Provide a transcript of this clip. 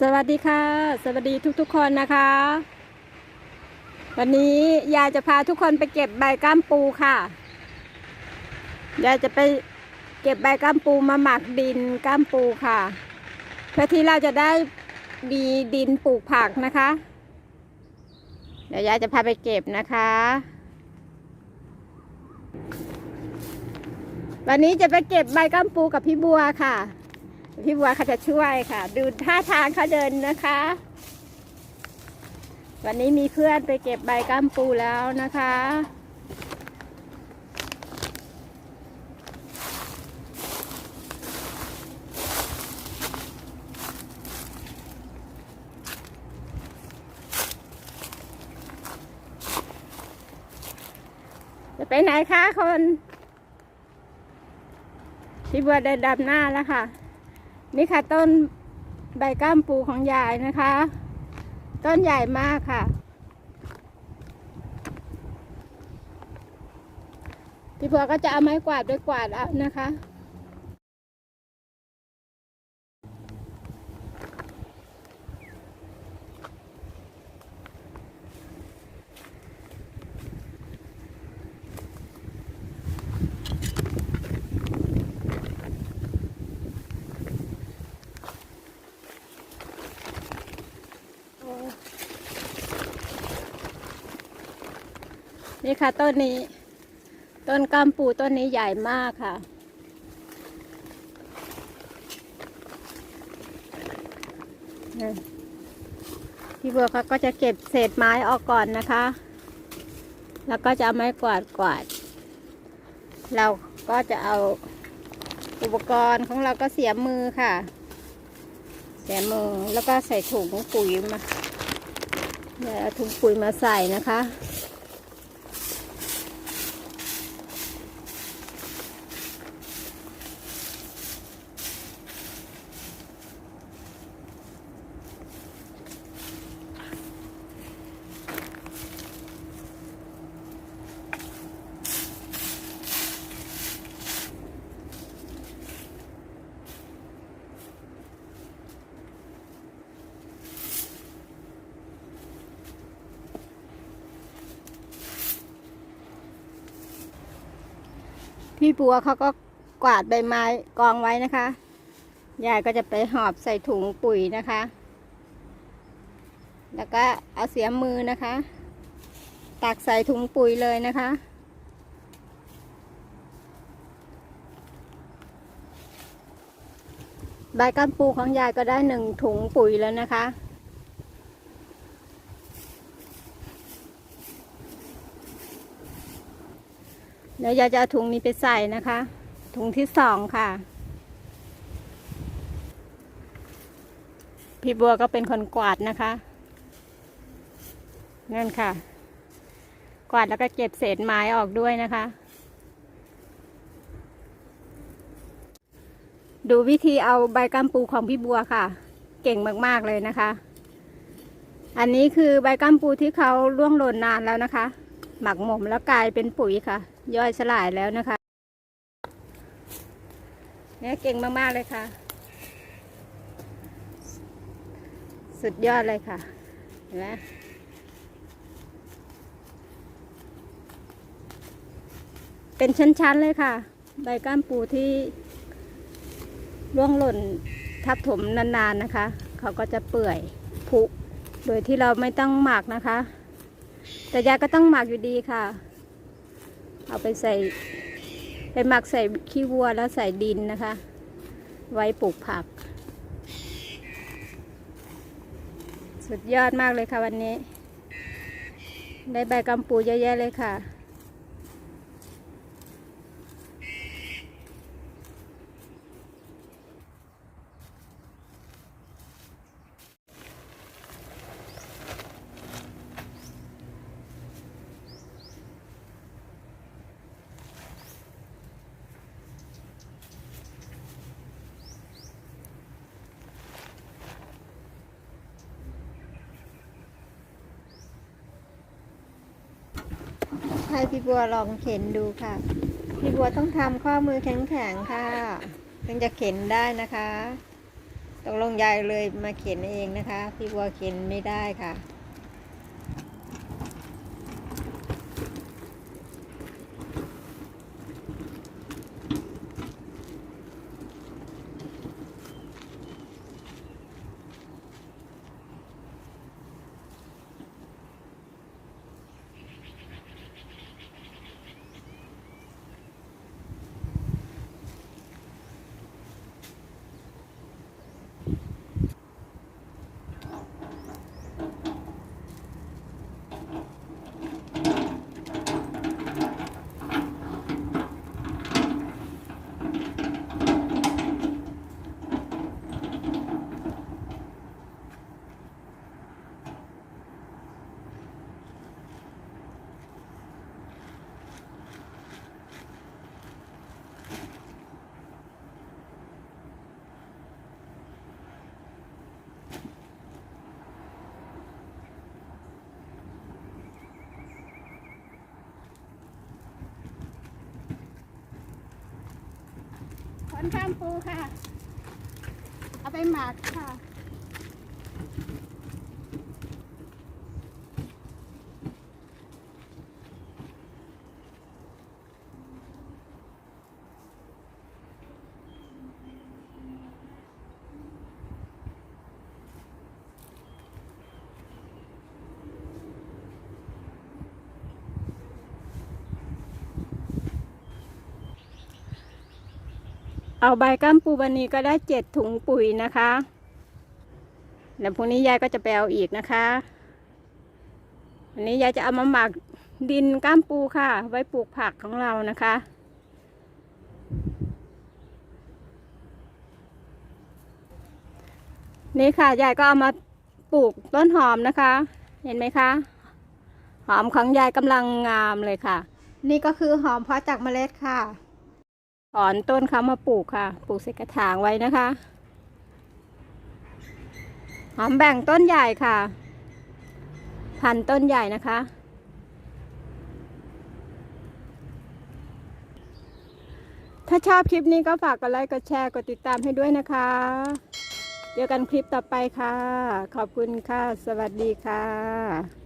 สวัสดีค่ะ สวัสดีทุกๆคนนะคะ วันนี้ยายจะพาทุกคนไปเก็บใบก้ามปูค่ะยายจะไปเก็บใบก้ามปูมาหมักดินก้ามปูค่ะ เพื่อที่เราจะได้มีดินปลูกผักนะคะ เดี๋ยวยายจะพาไปเก็บนะคะ วันนี้จะไปเก็บใบก้ามปูกับพี่บัวค่ะ พี่บัวเขาจะช่วยค่ะ ดูท่าทางเขาเดินนะคะ วันนี้มีเพื่อนไปเก็บใบก้ามปูแล้วนะคะ จะไปไหนคะคนพี่บัวเดินดำหน้าแล้วค่ะ นี่ค่ะต้นใบก้ามปูของยายนะคะ ต้นใหญ่มากค่ะ พี่พัวก็จะเอาไม้กวาดไปกวาดเอานะคะ นี่ค่ะต้นนี้ ต้นก้ามปูต้นนี้ใหญ่มากค่ะนี่พี่บัวเขาก็จะเก็บเศษไม้ออกก่อนนะคะ แล้วก็จะเอาไม้กวาดกวาด เราก็จะเอาอุปกรณ์ของเราก็เสียมือค่ะ เสียมือแล้วก็ใส่ถุงปุ๋ยมาเดี๋ยวถุงปุ๋ยมาใส่นะคะ พี่บัวเขาก็กวาดใบไม้กองไว้นะคะ ยายก็จะไปหอบใส่ถุงปุ๋ยนะคะ แล้วก็เอาเสียมมือนะคะ ตักใส่ถุงปุ๋ยเลยนะคะ ใบก้ามปูของยายก็ได้หนึ่งถุงปุ๋ยแล้วนะคะ ดี๋ยวยายจะเอาถุงนี้ไปใส่นะคะ ถุงที่สองค่ะ พี่บัวก็เป็นคนกวาดนะคะนั่นค่ะ กวาดแล้วก็เก็บเศษไม้ออกด้วยนะคะ ดูวิธีเอาใบกัมปูของพี่บัวค่ะ เก่งมากๆเลยนะคะ อันนี้คือใบกัมปูที่เขาล่วงหล่นนานแล้วนะคะ หมักหมมแล้วกลายเป็นปุ๋ยค่ะ ย่อยสลายแล้วนะคะ เนี่ยเก่งมาก ๆ เลยค่ะ สุดยอดเลยค่ะ เห็นไหมเป็นชั้น ๆ เลยค่ะ ใบก้ามปูที่ร่วงหล่นทับถมนาน ๆ นะคะ เขาก็จะเปื่อยผุ โดยที่เราไม่ต้องหมักนะคะ แต่ยาก็ต้องหมักอยู่ดีค่ะ เอาไปใส่ ไปหมักใส่ขี้วัวแล้วใส่ดินนะคะ ไว้ปลูกผัก สุดยอดมากเลยค่ะวันนี้ ได้ใบกำปูเยอะแยะเลยค่ะ ให้พี่บัวลองเข็นดูค่ะ พี่บัวต้องทำข้อมือแข็งๆค่ะถึงจะเข็นได้นะคะต้องลงยายเลยมาเข็นเองนะคะ พี่บัวเข็นไม่ได้ค่ะ ขอนข้ามปูค่ะ เอาไปหมักค่ะ เอาใบก้ามปูวันนี้ก็ได้เจ็ดถุงปุ๋ยนะคะแล้วพรุ่งนี้ยายก็จะไปเอาอีกนะคะวันนี้ยายจะเอามาหมักดินก้ามปูค่ะ ไว้ปลูกผักของเรานะคะ นี่ค่ะยายก็เอามาปลูกต้นหอมนะคะ เห็นไหมคะ หอมของยายกำลังงามเลยค่ะ นี่ก็คือหอมเพาะจากเมล็ดค่ะ ถอนต้นเขามาปลูกค่ะ ปลูกใส่กระถางไว้นะคะ หอมแบ่งต้นใหญ่ค่ะ พันต้นใหญ่นะคะ ถ้าชอบคลิปนี้ก็ฝากกดไลค์ กดแชร์ กดติดตามให้ด้วยนะคะ เจอกันคลิปต่อไปค่ะ ขอบคุณค่ะ สวัสดีค่ะ